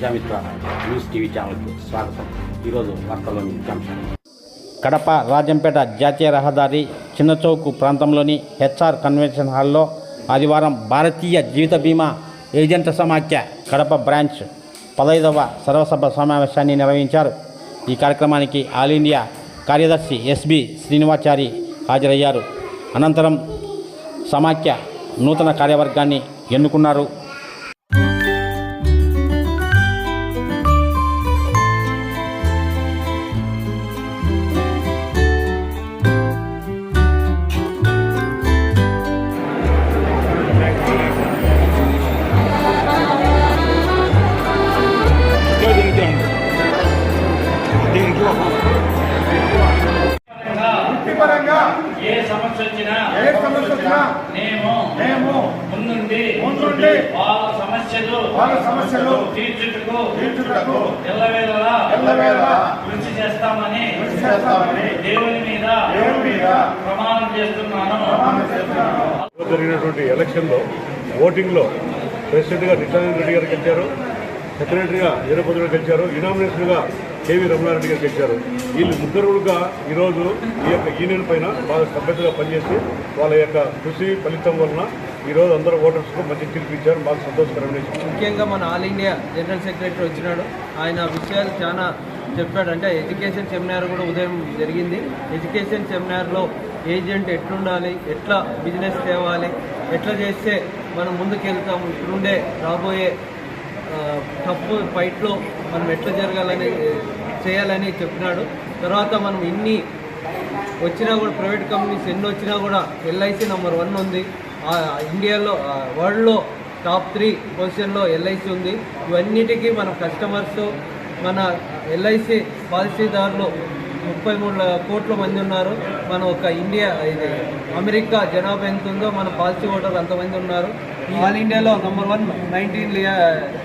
Prajamitra news TV ఛానల్కి స్వాగతం. ఈరోజు వార్తల్లోని ముఖ్యాంశాలు కడప రాజంపేట జాతీయ రహదారి చిన్నచౌకు ప్రాంతంలోని హెచ్ఆర్ కన్వెన్షన్ హాల్లో ఆదివారం భారతీయ జీవిత బీమా ఏజెంట్ల సమాఖ్య కడప బ్రాంచ్ పదైదవ సర్వసభ సమావేశాన్ని నిర్వహించారు. ఈ కార్యక్రమానికి ఆల్ ఇండియా కార్యదర్శి ఎస్బి శ్రీనివాచారి హాజరయ్యారు. అనంతరం సమాఖ్య నూతన కార్యవర్గాన్ని ఎన్నుకున్నారు. మేము మేము ముందుండి ముందుండి వాళ్ళ సమస్యలు వాళ్ళ సమస్యలు తీర్చుటకు తీర్చుటకు ఎల్లవేళలా ఎల్లవేళలా కృషి చేస్తామని కృషి చేస్తామని దేవుని మీద దేవుని మీద ప్రమాణం చేస్తున్నాను ప్రమాణం చేస్తున్నాను. జరిగినటువంటి ఎలక్షన్లో ఓటింగ్లో ప్రెసిడెంట్గా నిత్యానంద రెడ్డి గారు గెలిచారు సెక్రటరీగా వీరభద్ర గారు గెలిచారు ఇనామినేషన్గా కేవీ రమణారెడ్డి గారు గెలిచారు. వీళ్ళు ముగ్గురుగా ఈరోజు ఈ యొక్క యూనియన్ పైన బాగా సభ్యతగా పనిచేసి వాళ్ళ యొక్క కృషి ఫలితం వలన ఈరోజు అందరూ ఓటర్స్కు మంచి తీర్పు ఇచ్చారు. బాగా సంతోషకరమైన ముఖ్యంగా మన ఆల్ ఇండియా జనరల్ సెక్రటరీ వచ్చినాడు. ఆయన విషయాలు చాలా చెప్పాడు. అంటే ఎడ్యుకేషన్ సెమినార్ కూడా ఉదయం జరిగింది. ఎడ్యుకేషన్ సెమినార్లో ఏజెంట్ ఎట్లుండాలి ఎట్లా బిజినెస్ తేవాలి ఎట్లా చేస్తే మనం ముందుకెళ్తాము ఇప్పుడుండే రాబోయే టఫ్ ఫైట్లో మనం ఎట్లా జరగాలని చేయాలని చెప్పినాడు. తర్వాత మనం ఇన్ని వచ్చినా కూడా ప్రైవేట్ కంపెనీస్ ఎన్ని వచ్చినా కూడా ఎల్ఐసి నెంబర్ వన్ ఉంది. ఆ, ఇండియాలో వరల్డ్లో టాప్ త్రీ పొజిషన్లో ఎల్ఐసి ఉంది. ఇవన్నిటికీ మన కస్టమర్స్ మన ఎల్ఐసి పాలసీదారులు ముప్పై మూడు కోట్ల మంది ఉన్నారు. మన ఒక ఇండియా ఇది అమెరికా జనాభా ఎంత ఉందో మన పాలసీ ఓటర్లు అంతమంది ఉన్నారు. ఆల్ ఇండియాలో నెంబర్ వన్ నైన్టీన్ లియా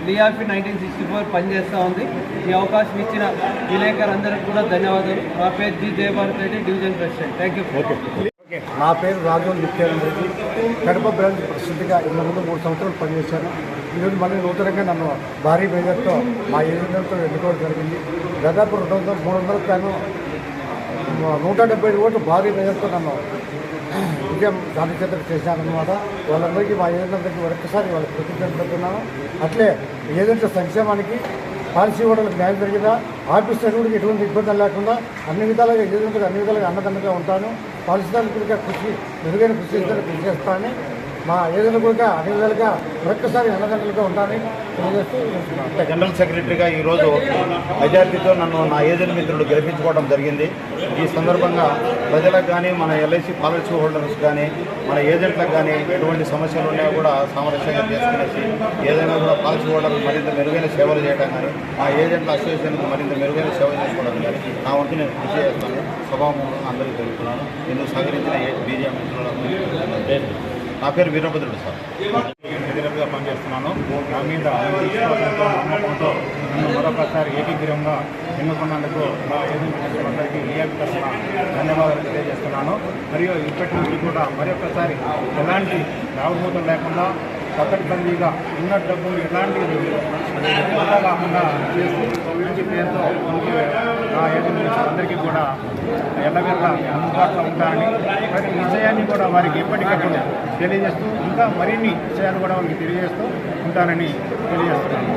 లియాఫీ నైన్టీన్ సిక్స్టీ ఫోర్ పనిచేస్తూ ఉంది. ఈ అవకాశం ఇచ్చిన విలేకరు అందరికి కూడా ధన్యవాదాలు. నా పేరు G Jayabharat Reddy division president. Thank you నా పేరు రాజు నిత్యానంద రెడ్డి. కడప బ్రాంచ్ ప్రసిద్ధిగా ఇంత ముందు మూడు సంవత్సరాలు పనిచేశాను. ఈరోజు మళ్ళీ నూతనంగా నన్ను భారీ మేజర్తో మా ఏజెంట్తో ఎన్నుకోవడం జరిగింది. దాదాపు రెండు వందల మూడు వందల పైన నూట డెబ్బై ఐదు ఓట్లు భారీ మేజర్తో నన్ను విజయం సాధించేందుకు చేశానమాట వాళ్ళందరికీ మా ఏజెంట్లందరికీ ఒక్కసారి వాళ్ళకి కృతజ్ఞతలు పెడుతున్నాను అట్లే ఏజెంట్ల సంక్షేమానికి పాలసీ ఓటర్లకు న్యాయం జరిగిందా ఆఫీస్ సర్వీకి ఎటువంటి ఇబ్బందులు లేకుండా అన్ని విధాలుగా ఏజెంట్లకు అన్ని విధాలుగా అన్నదన్నగా ఉంటాను. పాలసీదారులకు కృషి మెరుగైన కృషి చేసేందుకు కృషి చేస్తానని మా ఏదైనా కూడా అన్ని విధాలుగా మరొకసారి అన్నదండలుగా ఉంటానని తెలియజేస్తూ జనరల్ సెక్రటరీగా ఈరోజు మెజార్టీతో నన్ను నా ఏజెంట్ మిత్రుడు గెలిపించుకోవడం జరిగింది. ఈ సందర్భంగా ప్రజలకు కానీ మన ఎల్ఐసి పాలసీ హోల్డర్స్ కానీ మన ఏజెంట్లకు కానీ ఎటువంటి సమస్యలు ఉన్నా కూడా సామరస్యంగా చేసుకునేసి ఏదైనా కూడా పాలసీ హోల్డర్లు మరింత మెరుగైన సేవలు చేయడం కానీ మా ఏజెంట్ల అసోసియేషన్కి మరింత మెరుగైన సేవ చేసుకోవడం కానీ నా వంతు నేను కృషి చేస్తాను. సభాముఖంగా అందరికీ తెలుపుతున్నాను. ఇందుకు సహకరించిన బీజేపీ మిత్రులందరికీ నా పేరు వీరభద్రుడు సార్. ఎదురుగా పనిచేస్తున్నాను. నా మీద నమ్మకంతో నన్ను మరొకసారి ఏకీగ్రహంగా ఎన్నుకున్నందుకు నా ఏజెంట్లందరికీ తరఫున ధన్యవాదాలు తెలియజేస్తున్నాను. మరియు ఇప్పటి నుంచి కూడా మరొకసారి ఎలాంటి లాభభూతం లేకుండా పకడ్బందీగా ఉన్న డబ్బులు ఎలాంటి వృధా కాకుండా చేస్తూ మంచి పేరుతో నా ఏజెంట్ అందరికీ కూడా ఎల్లవెల్ల అందుబాటులో ఉంటానని ప్రతి విషయాన్ని కూడా వారికి ఎప్పటికప్పుడు తెలియజేస్తూ ఇంకా మరిన్ని విషయాలు కూడా వారికి తెలియజేస్తూ ఉంటానని తెలియజేస్తున్నాను.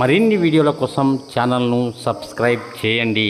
మరిన్ని వీడియోల కోసం ఛానల్ను సబ్స్క్రైబ్ చేయండి.